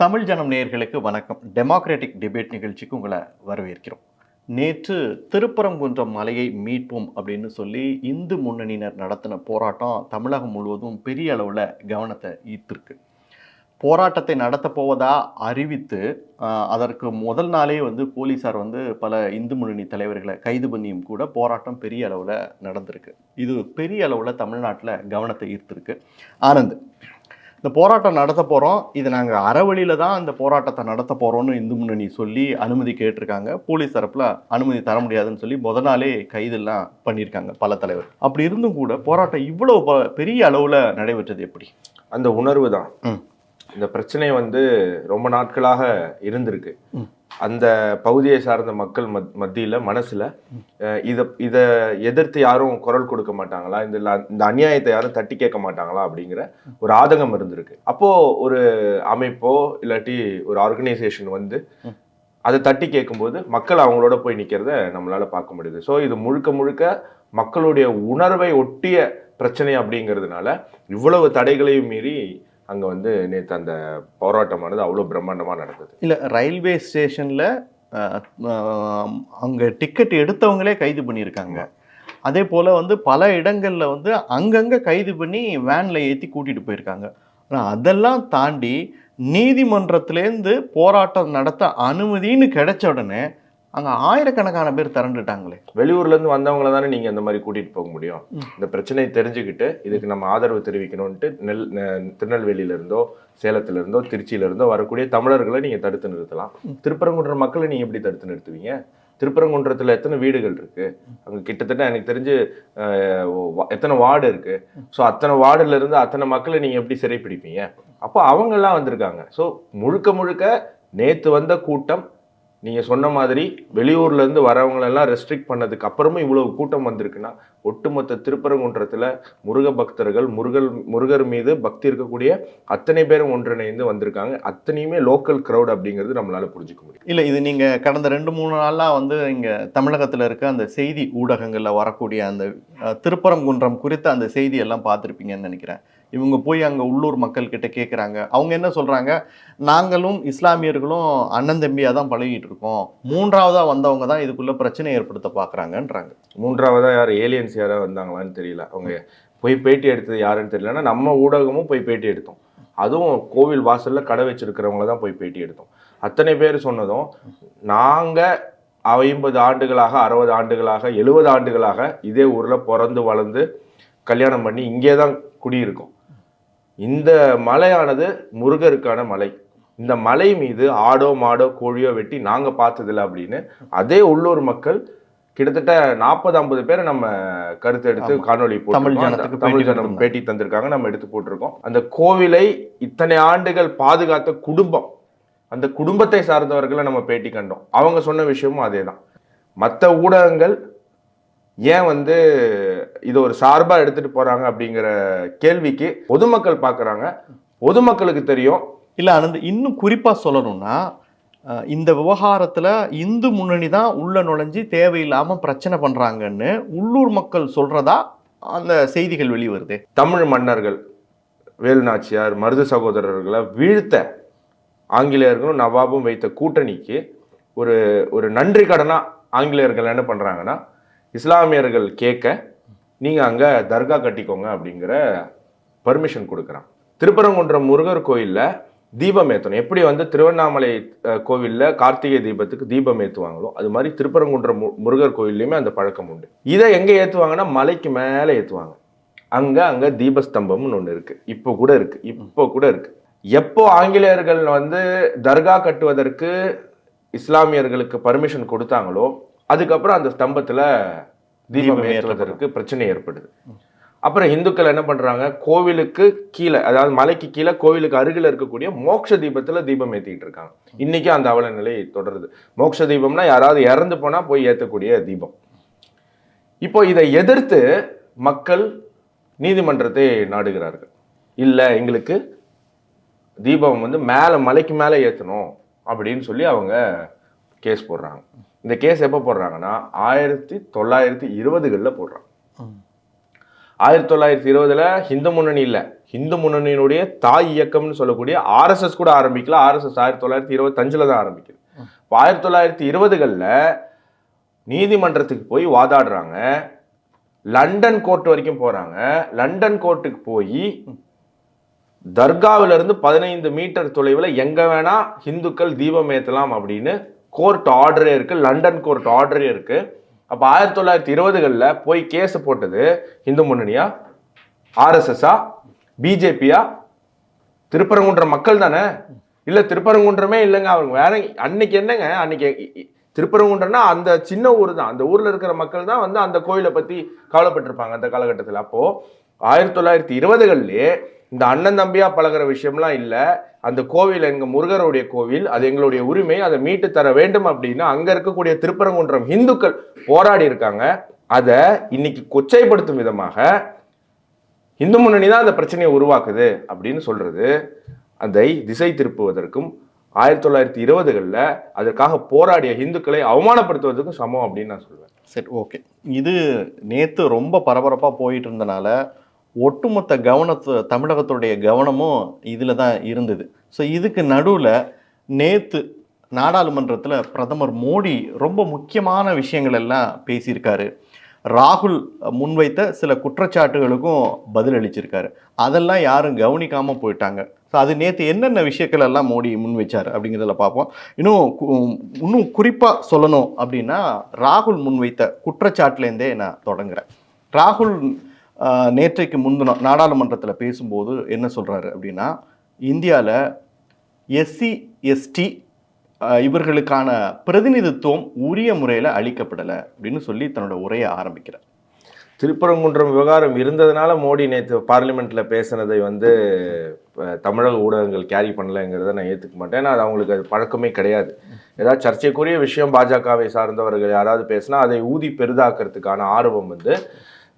தமிழ் ஜனம் நேயர்களுக்கு வணக்கம். டெமோக்ராட்டிக் டிபேட் நிகழ்ச்சிக்கு உங்களை வரவேற்கிறோம். நேற்று திருப்பரங்குன்றம் மலையை மீட்போம் அப்படின்னு சொல்லி இந்து முன்னணியினர் நடத்தின போராட்டம் தமிழகம் முழுவதும் பெரிய அளவில் கவனத்தை ஈர்த்திருக்கு. போராட்டத்தை நடத்த போவதா அறிவித்து அதற்கு முதல் நாளே வந்து போலீசார் வந்து பல இந்து முன்னணி தலைவர்களை கைது பண்ணியும் கூட போராட்டம் பெரிய அளவில் நடந்திருக்கு. இது பெரிய அளவில் தமிழ்நாட்டில் கவனத்தை ஈர்த்திருக்கு. ஆனந்த் இந்த போராட்டம் நடத்த போகிறோம் இது நாங்கள் அறவழியில் தான் இந்த போராட்டத்தை நடத்த போகிறோம்னு இந்து முன்னணி சொல்லி அனுமதி கேட்டிருக்காங்க. போலீஸ் தரப்பில் அனுமதி தர முடியாதுன்னு சொல்லி முத நாளே கைதெல்லாம் பண்ணியிருக்காங்க பல தலைவர். அப்படி இருந்தும் கூட போராட்டம் இவ்வளோ பெரிய அளவில் நடைபெற்றது எப்படி? அந்த உணர்வு தான். ம். இந்த பிரச்சனை வந்து ரொம்ப நாட்களாக இருந்திருக்கு. அந்த பகுதியை சார்ந்த மக்கள் மத் மத்தியில் மனசுல இத இதை எதிர்த்து யாரும் குரல் கொடுக்க மாட்டாங்களா? இந்த இந்த அநியாயத்தை யாரும் தட்டி கேட்க மாட்டாங்களா? அப்படிங்கிற ஒரு ஆதங்கம் இருந்திருக்கு. அப்போ ஒரு அமைப்போ இல்லாட்டி ஒரு ஆர்கனைசேஷன் வந்து. அதை தட்டி கேட்கும்போது மக்கள் அவங்களோட போய் நிக்கிறத நம்மளால பார்க்க முடியுது. ஸோ இது முழுக்க முழுக்க மக்களுடைய உணர்வை ஒட்டிய பிரச்சனை அப்படிங்கிறதுனால இவ்வளவு தடைகளையும் மீறி அங்க வந்து நேற்று அந்த போராட்டமானது அவ்வளோ பிரம்மாண்டமா நடந்தது. இல்லை ரயில்வே ஸ்டேஷனில் அங்கே டிக்கெட் எடுத்தவங்களே கைது பண்ணியிருக்காங்க. அதே போல் வந்து பல இடங்களில் வந்து அங்கங்கே கைது பண்ணி வேனில் ஏற்றி கூட்டிகிட்டு போயிருக்காங்க. ஆனால் அதெல்லாம் தாண்டி நீதிமன்றத்திலேருந்து போராட்டம் நடத்த அனுமதின்னு கிடைச்ச உடனே அங்கே ஆயிரக்கணக்கான பேர் திரண்டுட்டாங்களே. வெளியூர்ல இருந்து வந்தவங்கள தானே நீங்க அந்த மாதிரி கூட்டிட்டு போக முடியும். இந்த பிரச்சனையை தெரிஞ்சுக்கிட்டு இதுக்கு நம்ம ஆதரவு தெரிவிக்கணும்ட்டு நெல் நெ- திருநெல்வேலியில இருந்தோ சேலத்துல இருந்தோ திருச்சியில இருந்தோ வரக்கூடிய தமிழர்களை நீங்க தடுத்து நிறுத்தலாம். திருப்பரங்குன்ற மக்களை நீங்க எப்படி தடுத்து நிறுத்துவீங்க? திருப்பரங்குன்றத்துல எத்தனை வீடுகள் இருக்கு? அங்க கிட்டத்தட்ட எனக்கு தெரிஞ்சு எத்தனை வார்டு இருக்கு? ஸோ அத்தனை வார்டுல இருந்து அத்தனை மக்களை நீங்க எப்படி சிறைப்பிடிப்பீங்க? அப்போ அவங்க எல்லாம் வந்திருக்காங்க. ஸோ முழுக்க முழுக்க நேத்து வந்த கூட்டம் நீங்கள் சொன்ன மாதிரி வெளியூர்லேருந்து வரவங்களெல்லாம் ரெஸ்ட்ரிக்ட் பண்ணதுக்கு அப்புறமும் இவ்வளவு கூட்டம் வந்திருக்குன்னா ஒட்டுமொத்த திருப்பரங்குன்றத்தில் முருக பக்தர்கள் முருகல் முருகர் மீது பக்தி இருக்கக்கூடிய அத்தனை பேரும் ஒன்றிணைந்து வந்திருக்காங்க. அத்தனையுமே லோக்கல் க்ரௌட் அப்படிங்கிறது நம்மளால் புரிஞ்சுக்க முடியும். இல்லை இது நீங்கள் கடந்த ரெண்டு மூணு நாளாக வந்து இங்கே தமிழகத்தில் இருக்க அந்த செய்தி ஊடகங்களில் வரக்கூடிய அந்த திருப்பரங்குன்றம் குறித்த அந்த செய்தியெல்லாம் பார்த்துருப்பீங்கன்னு நினைக்கிறேன். இவங்க போய் அங்கே உள்ளூர் மக்கள்கிட்ட கேட்குறாங்க அவங்க என்ன சொல்கிறாங்க நாங்களும் இஸ்லாமியர்களும் அண்ணன் தம்பியாக தான் பழகிட்டு இருக்கோம் மூன்றாவதாக வந்தவங்க தான் இதுக்குள்ளே பிரச்சனை ஏற்படுத்த பார்க்குறாங்கன்றாங்க மூன்றாவதாக யார்? ஏலியன்ஸ் யாராக வந்தாங்களான்னு தெரியல. அவங்க போய் பேட்டி எடுத்தது யாருன்னு தெரியலன்னா நம்ம ஊடகமும் போய் பேட்டி எடுத்தோம். அதுவும் கோவில் வாசலில் கடை வச்சிருக்கிறவங்கள தான் போய் பேட்டி எடுத்தோம். அத்தனை பேர் சொன்னதும் நாங்கள் ஐம்பது ஆண்டுகளாக அறுபது ஆண்டுகளாக எழுபது ஆண்டுகளாக இதே ஊரில் பிறந்து வளர்ந்து கல்யாணம் பண்ணி இங்கே தான் குடியிருக்கோம். இந்த மலையானது முருகருக்கான மலை. இந்த மலை மீது ஆடோ மாடோ கோழியோ வெட்டி நாங்க பார்த்ததில்ல அப்படின்னு அதே உள்ளூர் மக்கள் கிட்டத்தட்ட நாற்பது ஐம்பது பேரை நம்ம கருத்து எடுத்து போட்டிருக்கோம். தமிழ் ஜனத்துக்கு தமிழ் பேட்டி ஜனம். பேட்டி தந்திருக்காங்க நம்ம எடுத்து போட்டிருக்கோம். அந்த கோவிலை இத்தனை ஆண்டுகள் பாதுகாத்த குடும்பம் அந்த குடும்பத்தை சார்ந்தவர்களை நம்ம பேட்டி கண்டோம். அவங்க சொன்ன விஷயமும் அதே தான் மற்ற ஊடகங்கள் ஏன் வந்து இதை ஒரு சார்பா எடுத்துட்டு போறாங்க அப்படிங்கிற கேள்விக்கு பொதுமக்கள் பார்க்கறாங்க பொதுமக்களுக்கு தெரியும். இல்லை ஆனந்த் இன்னும் குறிப்பாக சொல்லணும்னா இந்த விவகாரத்தில் இந்து முன்னணி தான் உள்ள நுழைஞ்சு தேவையில்லாமல் பிரச்சனை பண்ணுறாங்கன்னு உள்ளூர் மக்கள் சொல்கிறதா அந்த செய்திகள் வெளிவருது? தமிழ் மன்னர்கள் வேலுநாச்சியார் மருது சகோதரர்களை வீழ்த்த ஆங்கிலேயர்களும் நவாபும் வைத்த கூட்டணிக்கு ஒரு ஒரு நன்றி கடனா ஆங்கிலேயர்கள் என்ன பண்றாங்கன்னா இஸ்லாமியர்கள் கேட்க நீங்கள் அங்கே தர்கா கட்டிக்கோங்க அப்படிங்கிற பர்மிஷன் கொடுக்குறான். திருப்பரங்குன்றம் முருகர் கோயிலில் தீபம் ஏற்றணும் எப்படி வந்து திருவண்ணாமலை கோவிலில் கோவில்ல கார்த்திகை தீபத்துக்கு தீபம் ஏற்றுவாங்களோ அது மாதிரி திருப்பரங்குன்றம் மு- முருகர் கோயில்லையுமே அந்த பழக்கம் உண்டு. இதை எங்கே ஏற்றுவாங்கன்னா மலைக்கு மேலே ஏற்றுவாங்க அங்கே அங்கே தீபஸ்தம்பம்னு ஒன்று இருக்குது இப்போ கூட இருக்குது இப்போ கூட இருக்குது எப்போ ஆங்கிலேயர்கள் வந்து தர்கா கட்டுவதற்கு இஸ்லாமியர்களுக்கு பர்மிஷன் கொடுத்தாங்களோ அதுக்கப்புறம் அந்த ஸ்தம்பத்தில் தீபம் ஏற்றுவதற்கு பிரச்சனை ஏற்படுது அப்புறம் இந்துக்கள் என்ன பண்றாங்க? கோவிலுக்கு கீழே அதாவது மலைக்கு கீழே கோவிலுக்கு அருகில் இருக்கக்கூடிய மோட்ச தீபத்துல தீபம் ஏத்திட்டு இருக்காங்க. இன்னைக்கு அந்த அவல நிலை தொடருது. மோட்ச தீபம்னா யாராவது இறந்து போனா போய் ஏத்தக்கூடிய தீபம். இப்போ இதை எதிர்த்து மக்கள் நீதிமன்றத்தை நாடுகிறார்கள். இல்ல எங்களுக்கு தீபம் வந்து மேலே மலைக்கு மேலே ஏற்றணும் அப்படின்னு சொல்லி அவங்க கேஸ் போடுறாங்க. இந்த கேஸ் எப்போ போடுறாங்கன்னா ஆயிரத்தி தொள்ளாயிரத்தி இருபதுகளில் போடுறாங்க. ஆயிரத்தி தொள்ளாயிரத்தி இருபதுல ஹிந்து முன்னணி இல்லை. ஹிந்து முன்னணியினுடைய தாய் இயக்கம்னு சொல்லக்கூடிய ஆர்எஸ்எஸ் கூட ஆரம்பிக்கல. ஆர்எஸ்எஸ் ஆயிரத்தி தொள்ளாயிரத்தி இருபத்தஞ்சில் தான் ஆரம்பிக்குது. இப்போ ஆயிரத்தி தொள்ளாயிரத்தி இருபதுகளில் நீதிமன்றத்துக்கு போய் வாதாடுறாங்க. லண்டன் கோர்ட் வரைக்கும் போகிறாங்க லண்டன் கோர்ட்டுக்கு போய் தர்காவிலிருந்து பதினைந்து மீட்டர் தொலைவில் எங்கே வேணால் ஹிந்துக்கள் தீபம் ஏற்றலாம் அப்படின்னு கோர்ட் ஆர்டரே இருக்குது லண்டன் கோர்ட் ஆர்டரே இருக்குது அப்போ ஆயிரத்தி தொள்ளாயிரத்தி இருபதுகளில் போய் கேஸ் போட்டது இந்து முன்னணியா? ஆர்எஸ்எஸ்ஸா பிஜேபியா திருப்பரங்குன்ற மக்கள் தானே? இல்லை திருப்பரங்குன்றமே இல்லைங்க அவங்க வேற அன்னைக்கு என்னங்க அன்னைக்கு திருப்பரங்குன்றனா அந்த சின்ன ஊர் தான். அந்த ஊரில் இருக்கிற மக்கள் தான் வந்து அந்த கோயிலை பற்றி கவலைப்பட்டிருப்பாங்க அந்த காலகட்டத்தில். அப்போது ஆயிரத்தி தொள்ளாயிரத்தி இருபதுகள்லேயே இந்த அண்ணன் தம்பியாக பழகுற விஷயம்லாம் இல்லை. அந்த கோவில் எங்கள் முருகருடைய கோவில் அது எங்களுடைய உரிமை அதை மீட்டு தர வேண்டும் அப்படின்னு அங்கே இருக்கக்கூடிய திருப்பரங்குன்றம் இந்துக்கள் போராடி இருக்காங்க. அதை இன்னைக்கு கொச்சைப்படுத்தும் விதமாக இந்து முன்னணி தான் அந்த பிரச்சனையை உருவாக்குது அப்படின்னு சொல்கிறது அதை திசை திருப்புவதற்கும் ஆயிரத்தி தொள்ளாயிரத்தி இருபதுகளில் அதற்காக போராடிய இந்துக்களை அவமானப்படுத்துவதற்கும் சமம் அப்படின்னு நான் சொல்லுவேன் சரி ஓகே. இது நேற்று ரொம்ப பரபரப்பாக போயிட்டு இருந்தனால ஒட்டுமொத்த கவனத்து தமிழகத்துடைய கவனமும் இதில் தான் இருந்தது. ஸோ இதுக்கு நடுவில் நேற்று நாடாளுமன்றத்தில் பிரதமர் மோடி ரொம்ப முக்கியமான விஷயங்கள் எல்லாம் பேசியிருக்காரு. ராகுல் முன்வைத்த சில குற்றச்சாட்டுகளுக்கும் பதிலளிச்சிருக்காரு அதெல்லாம் யாரும் கவனிக்காமல் போயிட்டாங்க. ஸோ அது நேற்று என்னென்ன விஷயங்கள் எல்லாம் மோடி முன் வச்சார் அப்படிங்கிறதுல பார்ப்போம். இன்னும் கு- இன்னும் குறிப்பாக சொல்லணும் அப்படின்னா ராகுல் முன்வைத்த குற்றச்சாட்டுலேருந்தே நான் தொடங்குறேன். ராகுல் நேற்றைக்கு முன்தினம் நாடாளுமன்றத்தில் பேசும்போது என்ன சொல்கிறாரு அப்படின்னா இந்தியாவில் எஸ்சி எஸ்டி இவர்களுக்கான பிரதிநிதித்துவம் உரிய முறையில் அளிக்கப்படலை அப்படின்னு சொல்லி தன்னோட உரையை ஆரம்பிக்கிறார். திருப்பரங்குன்றம் விவகாரம் இருந்ததுனால மோடி நேற்று பார்லிமெண்ட்டில் பேசினதை வந்து தமிழக ஊடகங்கள் கேரி பண்ணலைங்கிறத நான் ஏற்றுக்க மாட்டேன். ஏன்னா அது அவங்களுக்கு அது பழக்கமே கிடையாது. ஏதாவது சர்ச்சைக்குரிய விஷயம் பாஜகவை சார்ந்தவர்கள் யாராவது பேசினா அதை ஊதி பெரிதாக்கிறதுக்கான ஆர்வம் வந்து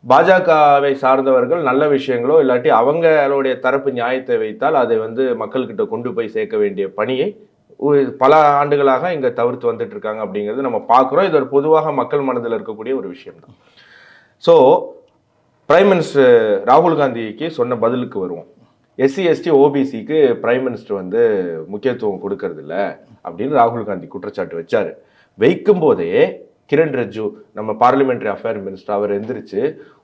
பாஜகவை சார்ந்தவர்கள் நல்ல விஷயங்களோ இல்லாட்டி அவங்களுடைய தரப்பு நியாயத்தை வைத்தால் அதை வந்து மக்கள்கிட்ட கொண்டு போய் சேர்க்க வேண்டிய பணியை பல ஆண்டுகளாக இங்கே தவிர்த்து வந்துட்டு இருக்காங்க அப்படிங்கிறது நம்ம பார்க்குறோம். இது ஒரு பொதுவாக மக்கள் மனதில் இருக்கக்கூடிய ஒரு விஷயம் தான் ஸோ பிரைம் மினிஸ்டர் ராகுல் காந்திக்கு சொன்ன பதிலுக்கு வருவோம். எஸ்சி எஸ்டி ஓபிசிக்கு பிரைம் மினிஸ்டர் வந்து முக்கியத்துவம் கொடுக்கறதில்ல அப்படின்னு ராகுல் காந்தி குற்றச்சாட்டு வச்சார். வைக்கும் போதே கிரண் ரிஜு நம்ம பார்லிமெண்ட்ரி அஃபேர் மினிஸ்டர் அவர் எந்திரிச்சு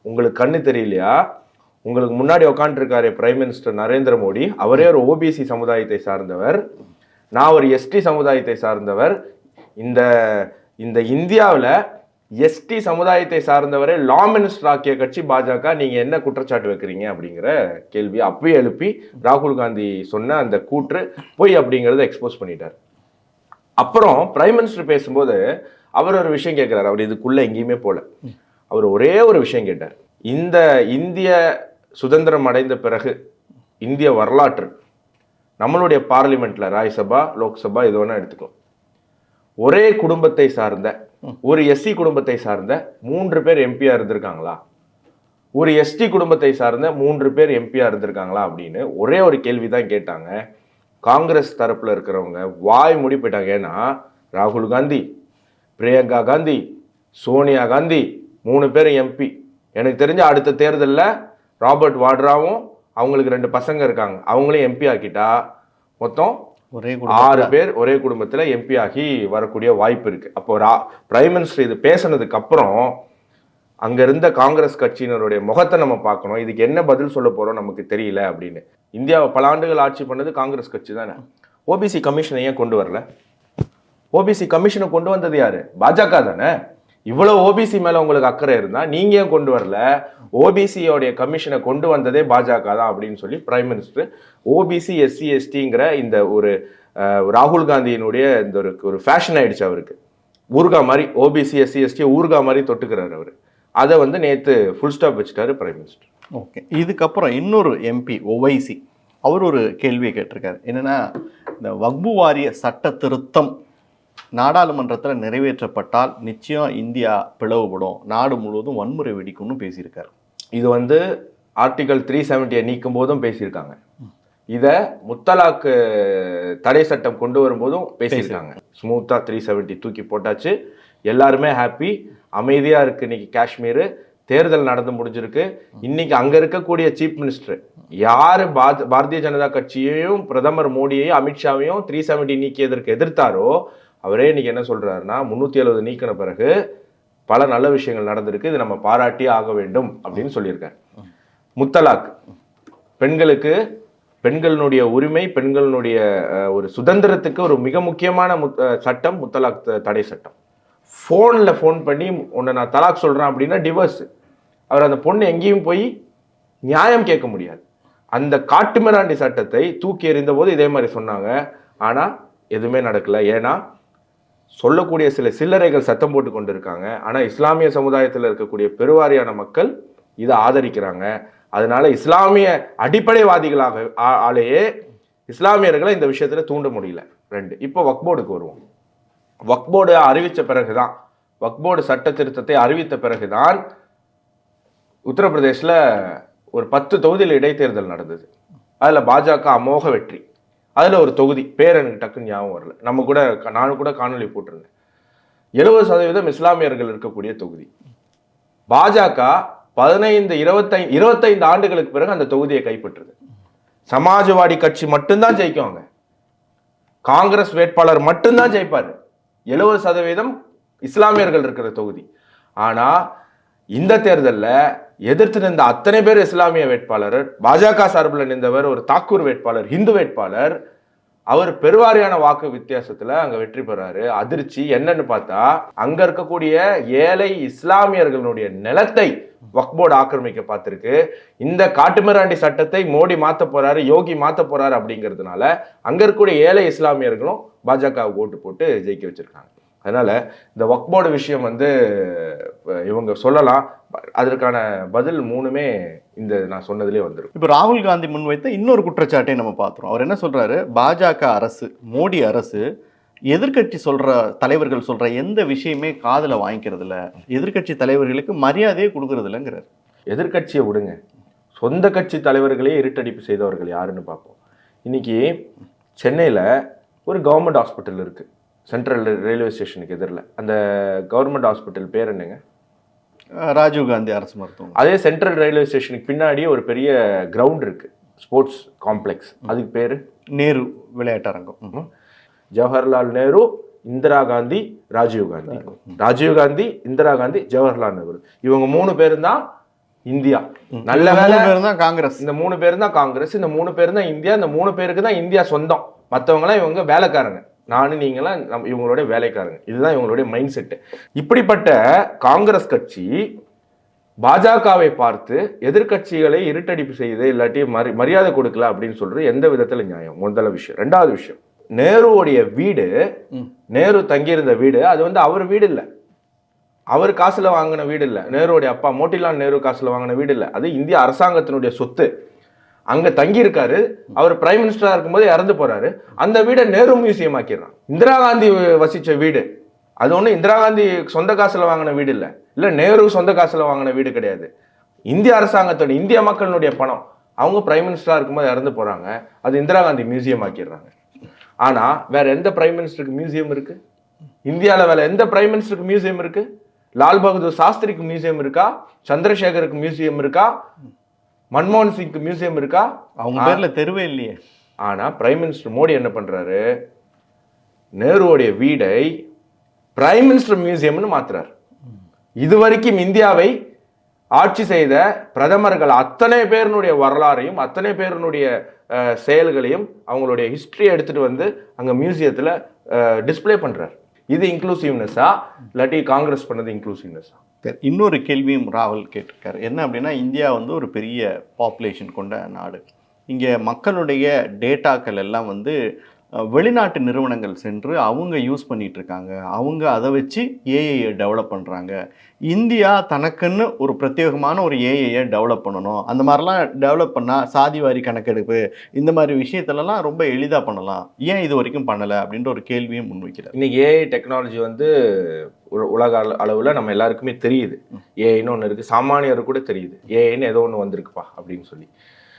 உங்களுக்கு கண்ணு தெரியலையா? உங்களுக்கு முன்னாடி உட்காந்துருக்காரு பிரைம் மினிஸ்டர் நரேந்திர மோடி அவரே ஒரு ஓபிசி சமுதாயத்தை சார்ந்தவர். நான் ஒரு எஸ்டி சமுதாயத்தை சார்ந்தவர். இந்த இந்த இந்தியாவில் எஸ்டி சமுதாயத்தை சார்ந்தவரை லா மினிஸ்டர் ஆக்கிய கட்சி பாஜக நீங்கள் என்ன குற்றச்சாட்டு வைக்கிறீங்க? அப்படிங்கிற கேள்வி அப்பயே எழுப்பி ராகுல் காந்தி சொன்ன அந்த கூற்று பொய் அப்படிங்கிறத எக்ஸ்போஸ் பண்ணிட்டார். அப்புறம் பிரைம் மினிஸ்டர் பேசும்போது அவர் ஒரு விஷயம் கேட்குறாரு அவர் இதுக்குள்ளே எங்கேயுமே போகல அவர் ஒரே ஒரு விஷயம் கேட்டார். இந்த இந்திய சுதந்திரம் அடைந்த பிறகு இந்திய வரலாற்று நம்மளுடைய பார்லிமெண்ட்டில் ராஜ்சபா லோக்சபா இது வேணால் எடுத்துக்கலாம் ஒரே குடும்பத்தை சார்ந்த ஒரு எஸ்சி குடும்பத்தை சார்ந்த மூன்று பேர் எம்பியா இருந்திருக்காங்களா? ஒரு எஸ்டி குடும்பத்தை சார்ந்த மூன்று பேர் எம்பியா இருந்திருக்காங்களா அப்படின்னு ஒரே ஒரு கேள்வி தான் கேட்டாங்க. காங்கிரஸ் தரப்புல இருக்கிறவங்க வாய் மூடி போயிட்டாங்க. ஏன்னா ராகுல் காந்தி பிரியங்கா காந்தி சோனியா காந்தி மூணு பேரும் எம்பி எனக்கு தெரிஞ்ச அடுத்த தேர்தலில் ராபர்ட் வாட்ராவும் அவங்களுக்கு ரெண்டு பசங்க இருக்காங்க. அவங்களையும் எம்பி ஆக்கிட்டா மொத்தம் ஒரே ஆறு பேர் ஒரே குடும்பத்துல எம்பி ஆகி வரக்கூடிய வாய்ப்பு இருக்கு. அப்போ ரா- பிரைம் மினிஸ்டர் இது பேசுனதுக்கு அப்புறம் அங்க இருந்த காங்கிரஸ் கட்சியினருடைய முகத்தை நம்ம பார்க்கணும். இதுக்கு என்ன பதில் சொல்ல போறோம் நமக்கு தெரியல அப்படின்னு. இந்தியாவை பல ஆண்டுகள் ஆட்சி பண்ணது காங்கிரஸ் கட்சி தானே? ஓபிசி கமிஷனை ஏன் கொண்டு வரல? ஓபிசி கமிஷனை கொண்டு வந்தது யாரு? பாஜக தானே. இவ்வளவு ஓபிசி மேல உங்களுக்கு அக்கறை இருந்தா நீங்க ஏன் கொண்டு வரல? ஓபிசியோடைய கமிஷனை கொண்டு வந்ததே பாஜக தான் அப்படின்னு சொல்லி பிரைம் மினிஸ்டர் ஓபிசி எஸ்சி எஸ்டிங்கிற இந்த ஒரு ராகுல் காந்தியினுடைய இந்த ஒரு ஒரு ஃபேஷன் ஆயிடுச்சு அவருக்கு. ஊர்கா மாதிரி ஓபிசி எஸ்சி எஸ்டி ஊர்கா மாதிரி தொட்டுக்கிறாரு அவர். அதை வந்து நேத்து ஃபுல் ஸ்டாப் வச்சுட்டாரு பிரைம் மினிஸ்டர் ஓகே. இதுக்கப்புறம் இன்னொரு எம்பி ஒவைசி அவர் ஒரு கேள்வியை கேட்டிருக்காரு. என்னன்னா இந்த வக்பு வாரிய சட்ட திருத்தம் நாடாளுமன்றத்தில் நிறைவேற்றப்பட்டால் நிச்சயம் இந்தியா பிளவுபடும். நாடு முழுவதும் வன்முறை வெடிக்கும்னு பேசியிருக்காரு. இது வந்து ஆர்டிகல் த்ரீ செவன்ட்டியை நீக்கும் போதும் பேசியிருக்காங்க. இதை முத்தலாக்கு தடை சட்டம் கொண்டு வரும்போதும் பேசியிருக்காங்க. ஸ்மூத்தா த்ரீ செவன்ட்டி தூக்கி போட்டாச்சு. எல்லாருமே ஹாப்பி அமைதியா இருக்கு இன்னைக்கு காஷ்மீர். தேர்தல் நடந்து முடிஞ்சிருக்கு. இன்னைக்கு அங்க இருக்கக்கூடிய சீஃப் மினிஸ்டர் யாரு பார- பாரதிய ஜனதா கட்சியையும் பிரதமர் மோடியையும் அமித்ஷாவையும் த்ரீ செவன்டி நீக்கியதற்கு எதிர்த்தாரோ அவரே இன்றைக்கி என்ன சொல்கிறாருன்னா முந்நூற்றி எழுபது நீக்கின பிறகு பல நல்ல விஷயங்கள் நடந்திருக்கு இது நம்ம பாராட்டியே ஆக வேண்டும் அப்படின்னு சொல்லியிருக்காரு. முத்தலாக் பெண்களுக்கு பெண்களினுடைய உரிமை பெண்களினுடைய ஒரு சுதந்திரத்துக்கு ஒரு மிக முக்கியமான முத்- சட்டம் முத்தலாக் த- தடை சட்டம். ஃபோனில் ஃபோன் பண்ணி உன்னை நான் தலாக் சொல்கிறேன் அப்படின்னா டிவோர்ஸ் அவர் அந்த பொண்ணு எங்கேயும் போய் நியாயம் கேட்க முடியாது. அந்த காட்டுமிராண்டி சட்டத்தை தூக்கி எறிந்த போது இதே மாதிரி சொன்னாங்க. ஆனால் எதுவுமே நடக்கலை. ஏன்னா சொல்லக்கூடிய சில சில்லறைகள் சத்தம் போட்டு கொண்டு இருக்காங்க ஆனால் இஸ்லாமிய சமுதாயத்தில் இருக்கக்கூடிய பெருவாரியான மக்கள் இதை ஆதரிக்கிறாங்க. அதனால இஸ்லாமிய அடிப்படைவாதிகளாக ஆ- ஆலேயே இஸ்லாமியர்களை இந்த விஷயத்தில் தூண்ட முடியல. ரெண்டு இப்போ வக்போர்டுக்கு வருவோம். வக்போர்டு அறிவித்த பிறகுதான் வக்போர்டு சட்ட திருத்தத்தை அறிவித்த பிறகுதான் உத்தரப்பிரதேசில் ஒரு பத்து தொகுதியில் இடைத்தேர்தல் நடந்தது. அதில் பாஜக அமோக வெற்றி. அதில் ஒரு தொகுதி பேர் எனக்கு டக்குன்னு ஞாபகம் வரல. நம்ம கூட நானும் கூட காணொலி போட்டிருந்தேன். எழுபது சதவீதம் இஸ்லாமியர்கள் இருக்கக்கூடிய தொகுதி. பாஜக பதினைந்து இருபத்தை இருபத்தைந்து ஆண்டுகளுக்கு பிறகு அந்த தொகுதியை கைப்பற்றுது. சமாஜ்வாடி கட்சி மட்டும்தான் ஜெயிக்குவாங்க காங்கிரஸ் வேட்பாளர் மட்டும்தான் ஜெயிப்பார். எழுபது சதவீதம் இஸ்லாமியர்கள் இருக்கிற தொகுதி. ஆனால் இந்த தேர்தலில் எதிர்த்து நின்ற அத்தனை பேர் இஸ்லாமிய வேட்பாளர் பாஜக சார்பில் நின்றவர் ஒரு தாக்கூர் வேட்பாளர் ஹிந்து வேட்பாளர். அவர் பெருவாரியான வாக்கு வித்தியாசத்துல அங்க வெற்றி பெறாரு. அதிர்ச்சி என்னன்னு பார்த்தா அங்க இருக்கக்கூடிய ஏழை இஸ்லாமியர்களுடைய நிலத்தை வக்போர்டு ஆக்கிரமிக்க பார்த்திருக்கு. இந்த காட்டுமிராண்டி சட்டத்தை மோடி மாத்த போறாரு யோகி மாத்த போறாரு அப்படிங்கிறதுனால அங்க இருக்கக்கூடிய ஏழை இஸ்லாமியர்களும் பாஜகவுக்கு ஓட்டு போட்டு ஜெயிக்க வச்சிருக்காங்க. அதனால இந்த வக்போர்டு விஷயம் வந்து இவங்க சொல்லலாம். அதற்கான பதில் மூணுமே இந்த நான் சொன்னதுலேயே வந்துடும் இப்போ ராகுல் காந்தி முன்வைத்த இன்னொரு குற்றச்சாட்டை நம்ம பார்க்குறோம். அவர் என்ன சொல்றாரு? பாஜக அரசு மோடி அரசு எதிர்க்கட்சி சொல்ற தலைவர்கள் சொல்ற எந்த விஷயமே காதுல வாங்கிக்கிறது இல்ல எதிர்க்கட்சி தலைவர்களுக்கு மரியாதையே கொடுக்கறது இல்லைங்கிறார் எதிர்க்கட்சியை விடுங்க. சொந்த கட்சி தலைவர்களே இருட்டடிப்பு செய்தவர்கள் யாருன்னு பார்ப்போம். இன்னைக்கு சென்னையில் ஒரு கவர்மெண்ட் ஹாஸ்பிட்டல் இருக்கு. சென்ட்ரல் ரயில்வே ஸ்டேஷனுக்கு எதிரில். அந்த கவர்மெண்ட் ஹாஸ்பிட்டல் பேர் என்னங்க? ராஜீவ் காந்தி அரசு மருத்துவம் அதே சென்ட்ரல் ரயில்வே ஸ்டேஷனுக்கு பின்னாடியே ஒரு பெரிய கிரவுண்ட் இருக்கு. Sports complex. அதுக்கு பேர்? நேரு விளையாட்டரங்கம். ஜவஹர்லால் நேரு இந்திரா காந்தி ராஜீவ் காந்தி. ராஜீவ் காந்தி. இந்திரா காந்தி ஜவஹர்லால் நேரு. இவங்க மூணு பேரும் தான் இந்தியா நல்ல வேலை பேரும் தான் காங்கிரஸ். இந்த மூணு பேரும் தான் காங்கிரஸ். இந்த மூணு பேரும் தான் இந்தியா. இந்த மூணு பேருக்கு தான் இந்தியா சொந்தம். மற்றவங்களாம் இவங்க வேலைக்காரங்க. நானும் நீங்களாம் நம்ம இவங்களுடைய வேலைக்காரங்க. இதுதான் இவங்களுடைய மைண்ட் செட்டு இப்படிப்பட்ட காங்கிரஸ் கட்சி பாஜகவை பார்த்து எதிர்க்கட்சிகளை இருட்டடிப்பு செய்து இல்லாட்டி மரி மரியாதை கொடுக்கல அப்படின்னு சொல்றது எந்த விதத்துல நியாயம்? முதல்ல விஷயம். ரெண்டாவது விஷயம். நேருவுடைய வீடு. நேரு தங்கியிருந்த வீடு அது வந்து அவர் வீடு இல்லை. அவர் காசுல வாங்கின வீடு இல்லை. நேருடைய அப்பா மோட்டிலால் நேரு காசுல வாங்கின வீடு இல்லை. அது இந்திய அரசாங்கத்தினுடைய சொத்து. அங்க தங்கி இருக்காரு அவர் பிரைம் மினிஸ்டரா இருக்கும்போது இறந்து போறாரு. அந்த வீடை நேரு மியூசியம் ஆக்கிடுறான். இந்திரா காந்தி வசிச்ச வீடு. அது ஒன்றும் இந்திரா காந்தி சொந்த காசுல வாங்கின வீடு இல்லை. இல்லை நேரு சொந்த காசுல வாங்கின வீடு கிடையாது. இந்திய அரசாங்கத்தோட இந்திய மக்களினுடைய பணம். அவங்க பிரைம் மினிஸ்டரா இருக்கும்போது இறந்து போறாங்க. அது இந்திரா காந்தி மியூசியம் ஆக்கிடுறாங்க. ஆனா வேற எந்த பிரைம் மினிஸ்டருக்கு மியூசியம் இருக்கு? இந்தியாவில் வேற எந்த பிரைம் மினிஸ்டருக்கு மியூசியம் இருக்கு? லால் பகதூர் சாஸ்திரிக்கு மியூசியம் இருக்கா? சந்திரசேகருக்கு மியூசியம் இருக்கா? மன்மோகன் சிங்க்கு மியூசியம் இருக்கா? அவங்க பேர்ல தெருவே இல்லையே. ஆனா பிரைம் மினிஸ்டர் மோடி என்ன பண்றாரு? நேருவோடைய வீடை பிரைம் மினிஸ்டர் மியூசியம்னு மாத்துறாரு. இதுவரைக்கும் இந்தியாவை ஆட்சி செய்த பிரதமர்கள் அத்தனை பேருனுடைய வரலாறையும் அத்தனை பேருனுடைய செயல்களையும் அவங்களுடைய ஹிஸ்டரியை எடுத்துட்டு வந்து அங்க மியூசியத்துல டிஸ்ப்ளே பண்றாரு. இது இன்க்ளூசிவ்னஸா இல்லாட்டி காங்கிரஸ் பண்ணது இன்க்ளூசிவ்னஸா சரி, இன்னொரு கேள்வியும் ராகுல் கேட்டிருக்காரு. என்ன அப்படின்னா இந்தியா வந்து ஒரு பெரிய பாப்புலேஷன் கொண்ட நாடு. இங்கே மக்களுடைய டேட்டாக்கள் எல்லாம் வந்து வெளிநாட்டு நிறுவனங்கள் சென்று அவங்க யூஸ் பண்ணிட்டு இருக்காங்க அவங்க அதை வச்சு ஏஐயை டெவலப் பண்ணுறாங்க இந்தியா தனக்குன்னு ஒரு பிரத்யேகமான ஒரு ஏஐயை டெவலப் பண்ணணும். அந்த மாதிரிலாம் டெவலப் பண்ணால் சாதிவாரி கணக்கெடுப்பு இந்த மாதிரி விஷயத்துலலாம் ரொம்ப எளிதாக பண்ணலாம். ஏன் இது வரைக்கும் பண்ணலை அப்படின்ற ஒரு கேள்வியும் முன்வைக்கிறார். இன்னைக்கு ஏஐ டெக்னாலஜி வந்து உல- உலக அள- அளவுல நம்ம எல்லாருக்குமே தெரியுது. ஏஐன்னு ஒன்று இருக்கு. சாமானியருக்கு கூட தெரியுது. ஏஐன்னு ஏதோ ஒன்று வந்திருக்குப்பா அப்படின்னு சொல்லி.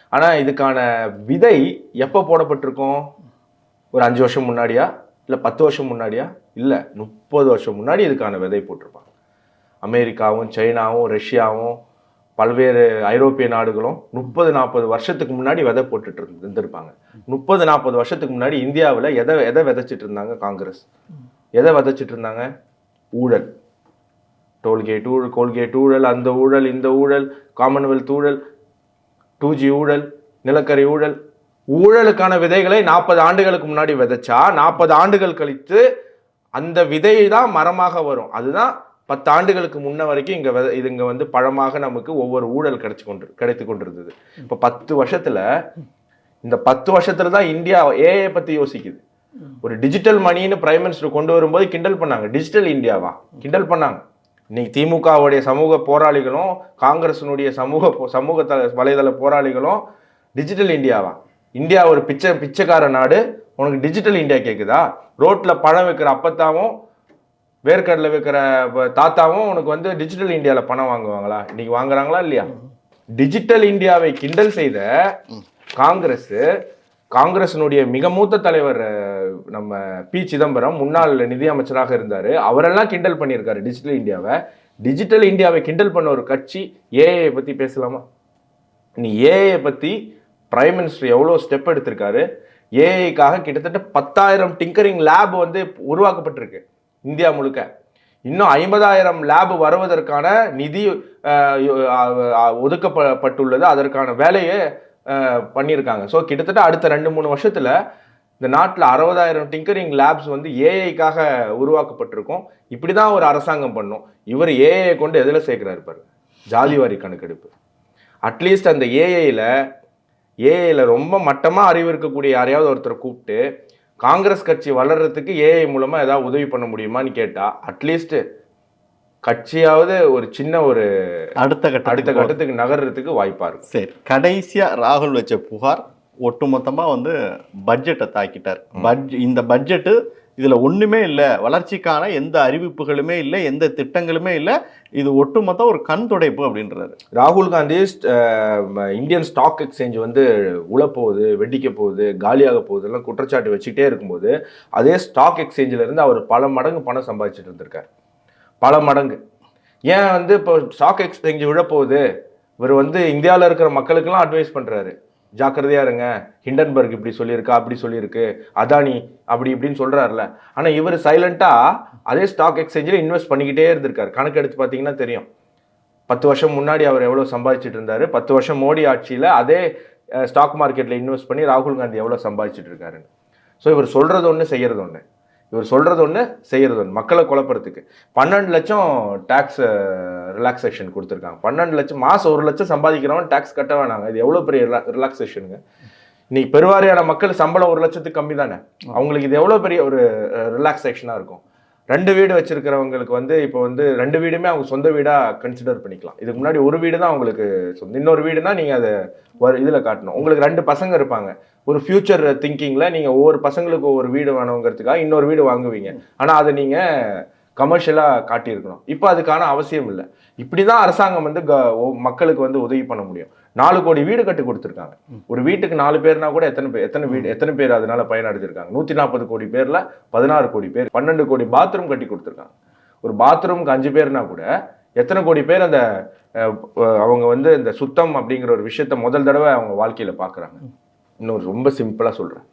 ஆனா இதுக்கான விதை எப்போ போடப்பட்டிருக்கும்? ஒரு அஞ்சு வருஷம் முன்னாடியா? இல்லை பத்து வருஷம் முன்னாடியா? இல்லை முப்பது வருஷம் முன்னாடி இதுக்கான விதை போட்டிருப்பாங்க. அமெரிக்காவும் சைனாவும் ரஷ்யாவும் பல்வேறு ஐரோப்பிய நாடுகளும் முப்பது நாற்பது வருஷத்துக்கு முன்னாடி விதை போட்டுட்டு இருந்து- இருந்திருப்பாங்க. முப்பது நாற்பது வருஷத்துக்கு முன்னாடி இந்தியாவில் எதை எதை விதைச்சிட்டு இருந்தாங்க காங்கிரஸ்? எதை விதைச்சிட்டு இருந்தாங்க? ஊழல். டோல்கேட் ஊழல் கோல்கேட் ஊழல் அந்த ஊழல் இந்த ஊழல் காமன்வெல்த் ஊழல் டூ ஜி ஊழல் நிலக்கரி ஊழல் ஊழலுக்கான விதைகளை நாற்பது ஆண்டுகளுக்கு முன்னாடி விதைச்சா நாற்பது ஆண்டுகள் கழித்து அந்த விதை தான் மரமாக வரும். அதுதான் பத்து ஆண்டுகளுக்கு முன்ன வரைக்கும் இங்கே வித இது இங்கே வந்து பழமாக நமக்கு ஒவ்வொரு ஊழல் கிடைச்சி கொண்டு கிடைத்து கொண்டிருந்தது. இப்போ பத்து வருஷத்தில் இந்த பத்து வருஷத்துல தான் இந்தியா ஏஐ பற்றி யோசிக்குது. ஒரு டிஜிட்டல் மணின்னு பிரைம் மினிஸ்டர் கொண்டு வரும்போது கிண்டல் பண்ணாங்க. டிஜிட்டல் இந்தியாவா கிண்டல் பண்ணாங்க. இன்னைக்கு திமுகவுடைய சமூக போராளிகளும் காங்கிரசினுடைய சமூக சமூக வலைதள போராளிகளும் டிஜிட்டல் இந்தியாவா இந்தியா ஒரு பிச்சை பிச்சைக்கார நாடு. உனக்கு டிஜிட்டல் இந்தியா கேக்குதா? ரோட்ல பழம் வைக்கிற அப்பத்தாவும் வேர்க்கடலை வைக்கிற தாத்தாவும் உனக்கு வந்து டிஜிட்டல் இந்தியால பணம் வாங்குவாங்களா? இன்னைக்கு வாங்குறாங்களா இல்லையா? டிஜிட்டல் இந்தியாவை கிண்டல் செய்த காங்கிரஸ் காங்கிரசினுடைய மிக மூத்த தலைவர் நம்ம பி. சிதம்பரம் முன்னாள் நிதியமைச்சராக இருந்தாரு. அவரெல்லாம் கிண்டல் பண்ணியிருக்காரு டிஜிட்டல் இந்தியாவை டிஜிட்டல் இந்தியாவை கிண்டல் பண்ண ஒரு கட்சி ஏஐ பத்தி பேசலாமா? நீ ஏஐ பத்தி பிரைம் மினிஸ்டர் எவ்வளோ ஸ்டெப் எடுத்திருக்காரு? ஏஐக்காக கிட்டத்தட்ட பத்தாயிரம் டிங்கரிங் லேப் வந்து உருவாக்கப்பட்டிருக்கு இந்தியா முழுக்க. இன்னும் ஐம்பதாயிரம் லேப் வருவதற்கான நிதி ஒதுக்கப்பட்டுள்ளது. அதற்கான வேலையை பண்ணியிருக்காங்க. ஸோ கிட்டத்தட்ட அடுத்த ரெண்டு மூணு வருஷத்தில் இந்த நாட்டில் அறுபதாயிரம் டிங்கரிங் லேப்ஸ் வந்து ஏஐக்காக உருவாக்கப்பட்டிருக்கும். இப்படி தான் ஒரு அரசாங்கம் பண்ணும். இவர் ஏஐ கொண்டு எதில் சேர்க்குறாரு பாரு? ஜாதிவாரி கணக்கெடுப்பு. அட்லீஸ்ட் அந்த ஏஐயில் ஏஐல ரொம்ப மட்டமாக அறிவு இருக்கக்கூடிய யாரையாவது ஒருத்தரை கூப்பிட்டு காங்கிரஸ் கட்சி வளர்றதுக்கு ஏஐ மூலமா ஏதாவது உதவி பண்ண முடியுமான்னு கேட்டா அட்லீஸ்ட் கட்சியாவது ஒரு சின்ன ஒரு அடுத்த கட்ட அடுத்த கட்டத்துக்கு நகர்றதுக்கு வாய்ப்பா இருக்கும். சரி. கடைசியா ராகுல் வச்ச புகார் ஒட்டுமொத்தமா வந்து பட்ஜெட்டை தாக்கிட்டார். பட்ஜ் இந்த பட்ஜெட்டு இதில் ஒன்றுமே இல்லை. வளர்ச்சிக்கான எந்த அறிவிப்புகளுமே இல்லை எந்த திட்டங்களுமே இல்லை. இது ஒட்டுமொத்த ஒரு கண் துடைப்பு அப்படின்றாரு. ராகுல் காந்தி இந்தியன் ஸ்டாக் எக்ஸ்சேஞ்ச் வந்து உழப்போகுது வெடிக்க போகுது காலியாக போகுது எல்லாம் குற்றச்சாட்டு வச்சுக்கிட்டே இருக்கும்போது அதே ஸ்டாக் எக்ஸ்சேஞ்சிலேருந்து அவர் பல மடங்கு பணம் சம்பாதிச்சுட்டு இருந்திருக்கார். பல மடங்கு. ஏன் வந்து இப்போ ஸ்டாக் எக்ஸ்சேஞ்ச் விழப்போகுது இவர் வந்து இந்தியாவில் இருக்கிற மக்களுக்கெல்லாம் அட்வைஸ் பண்ணுறாரு ஜாக்கிரதையா இருங்க. ஹிண்டன்பர்க் இப்படி சொல்லியிருக்கா அப்படி சொல்லியிருக்கு. அதானி அப்படி இப்படின்னு சொல்றாருல ஆனா இவர் சைலண்டா அதே ஸ்டாக் எக்ஸ்சேஞ்சில் இன்வெஸ்ட் பண்ணிக்கிட்டே இருந்திருக்காரு. கணக்கு எடுத்து பார்த்தீங்கன்னா தெரியும். பத்து வருஷம் முன்னாடி அவர் எவ்வளோ சம்பாதிச்சிட்டு இருந்தாரு. பத்து வருஷம் மோடி ஆட்சியில் அதே ஸ்டாக் மார்க்கெட்டில் இன்வெஸ்ட் பண்ணி ராகுல் காந்தி எவ்வளோ சம்பாதிச்சிட்டு இருக்காருன்னு. ஸோ இவர் சொல்றது ஒன்று செய்யறது ஒன்று இவர் சொல்கிறது ஒன்று செய்கிறது ஒன்று மக்களை குழப்பறதுக்கு. பன்னெண்டு லட்சம் டேக்ஸ் ரிலாக்ஸேஷன் கொடுத்துருக்காங்க. பன்னெண்டு லட்சம் மாதம் ஒரு லட்சம் சம்பாதிக்கிறவன் டேக்ஸ் கட்ட வேணாங்க. இது எவ்வளோ பெரிய ரிலாக்ஸேஷனுங்க இன்னைக்கு பெருவாரியான மக்கள் சம்பளம் ஒரு லட்சத்துக்கு கம்மி தானே? அவங்களுக்கு இது எவ்வளோ பெரிய ஒரு ரிலாக்ஸேஷனாக இருக்கும். ரெண்டு வீடு வச்சிருக்கிறவங்களுக்கு வந்து இப்போ வந்து ரெண்டு வீடுமே அவங்க சொந்த வீடாக கன்சிடர் பண்ணிக்கலாம். இதுக்கு முன்னாடி ஒரு வீடு தான் அவங்களுக்கு சொந்த இன்னொரு வீடுனா நீங்கள் அதை ஒரு இதில் காட்டணும். உங்களுக்கு ரெண்டு பசங்க இருப்பாங்க. ஒரு ஃபியூச்சர் திங்கிங்கில் நீங்கள் ஒவ்வொரு பசங்களுக்கு ஒவ்வொரு வீடு வேணுங்கிறதுக்காக இன்னொரு வீடு வாங்குவீங்க. ஆனால் அதை நீங்கள் கமர்ஷியலாக காட்டியிருக்கணும். இப்போ அதுக்கான அவசியம் இல்லை. இப்படி தான் அரசாங்கம் வந்து க- மக்களுக்கு வந்து உதவி பண்ண முடியும். நாலு கோடி வீடு கட்டி கொடுத்துருக்காங்க. ஒரு வீட்டுக்கு நாலு பேர்னா கூட எத்தனை பேர் எத்தனை வீடு எத்தனை பேர் அதனால பயனடைஞ்சிருக்காங்க? நூற்றி நாற்பது கோடி பேர்ல பதினாறு கோடி பேர் பன்னெண்டு கோடி பாத்ரூம் கட்டி கொடுத்துருக்காங்க. ஒரு பாத்ரூம்க்கு அஞ்சு பேர்னா கூட எத்தனை கோடி பேர் அந்த அஹ், அவங்க வந்து இந்த சுத்தம் அப்படிங்கிற ஒரு விஷயத்த முதல் தடவை அவங்க வாழ்க்கையில பார்க்குறாங்க இன்னொரு ரொம்ப சிம்பிளாக சொல்கிறேன்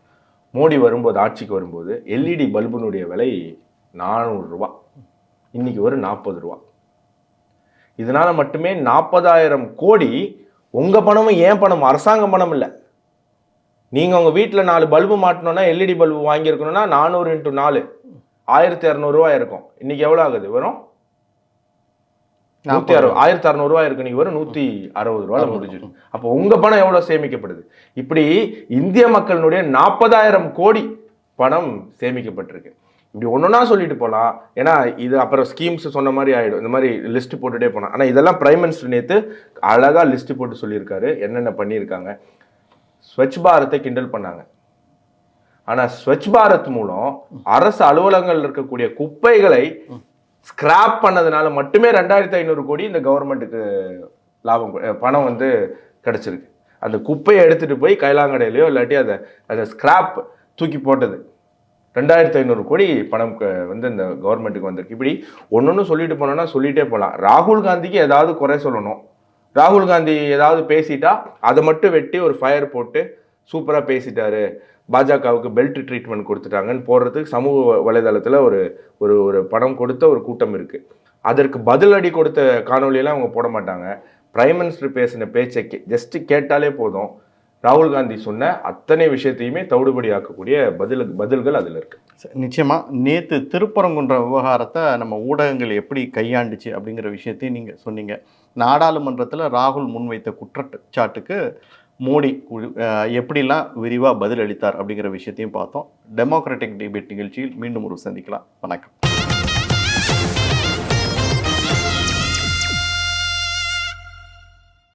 மோடி வரும்போது ஆட்சிக்கு வரும்போது எல்இடி பல்புனுடைய விலை நானூறுரூவா இன்றைக்கி ஒரு நாற்பது ரூபா. இதனால் மட்டுமே நாற்பதாயிரம் கோடி உங்கள் பணமும் ஏன் பணம் அரசாங்க பணம் இல்லை. நீங்கள் உங்கள் வீட்டில் நாலு பல்பு மாட்டணும்னா எல்இடி பல்பு வாங்கியிருக்கணும்னா நானூறு இன்ட்டு நாலு. ஆயிரத்தி இரநூறுவா இருக்கும். இன்னைக்கு எவ்வளோ ஆகுது? வரும் நூத்தி அறுபது ஆயிரத்தி அறுநூறுவா இருக்கு. நீங்க வரும் நூத்தி அறுபது ரூபாய் முடிஞ்சிடும். அப்போ உங்க பணம் எவ்வளவு சேமிக்கப்படுது? இப்படி இந்திய மக்களினுடைய நாற்பதாயிரம் கோடி பணம் சேமிக்கப்பட்டிருக்கு. இப்படி ஒன்னொன்னா சொல்லிட்டு போலாம். ஏன்னா இது அப்புறம் ஸ்கீம்ஸ் சொன்ன மாதிரி ஆயிடும். இந்த மாதிரி லிஸ்ட் போட்டுட்டே போனா ஆனா இதெல்லாம் பிரைம் மினிஸ்டர் நேத்து அழகா லிஸ்ட் போட்டு சொல்லியிருக்காரு. என்னென்ன பண்ணியிருக்காங்க? ஸ்வச் பாரத்தை கிண்டல் பண்ணாங்க. ஆனா ஸ்வச் பாரத் மூலம் அரசு அலுவலகங்கள் இருக்கக்கூடிய குப்பைகளை ஸ்கிராப் பண்ணதுனால மட்டுமே ரெண்டாயிரத்தி ஐநூறு கோடி இந்த கவர்மெண்ட்டுக்கு லாபம் பணம் வந்து கிடைச்சிருக்கு. அந்த குப்பையை எடுத்துகிட்டு போய் கைலாங்கடையிலையோ இல்லாட்டி அதை அதை ஸ்கிராப் தூக்கி போட்டது. ரெண்டாயிரத்தி ஐநூறு கோடி பணம் வந்து இந்த கவர்மெண்ட்டுக்கு வந்திருக்கு. இப்படி ஒன்று சொல்லிட்டு போனோம்னா சொல்லிட்டே போகலாம் ராகுல் காந்திக்கு ஏதாவது குறை சொல்லணும். ராகுல் காந்தி ஏதாவது பேசிட்டா அதை மட்டும் வெட்டி ஒரு ஃபயர் போட்டு சூப்பராக பேசிட்டாரு. பாஜகவுக்கு பெல்ட் ட்ரீட்மெண்ட் கொடுத்துட்டாங்கன்னு போடுறதுக்கு சமூக வலைதளத்தில் ஒரு ஒரு ஒரு படம் கொடுத்த ஒரு கூட்டம் இருக்குது அதற்கு பதிலடி கொடுத்த காணொலியெல்லாம் அவங்க போட மாட்டாங்க. பிரைம் மினிஸ்டர் பேசின பேச்சை ஜஸ்ட்டு கேட்டாலே போதும். ராகுல் காந்தி சொன்ன அத்தனை விஷயத்தையுமே தவிடுபடி ஆக்கக்கூடிய பதில் பதில்கள் அதில் இருக்குது நிச்சயமாக நேற்று திருப்பரங்குன்ற விவகாரத்தை நம்ம ஊடகங்கள் எப்படி கையாண்டுச்சு அப்படிங்கிற விஷயத்தையும் நீங்கள் சொன்னீங்க. நாடாளுமன்றத்தில் ராகுல் முன்வைத்த குற்றச்சாட்டுக்கு மோடி எப்படிலாம் விரிவாக பதில் அளித்தார் அப்படிங்கிற விஷயத்தையும் பார்த்தோம். டெமோக்ராட்டிக் டிபேட் நிகழ்ச்சியில் மீண்டும் ஒரு சந்திக்கலாம். வணக்கம்.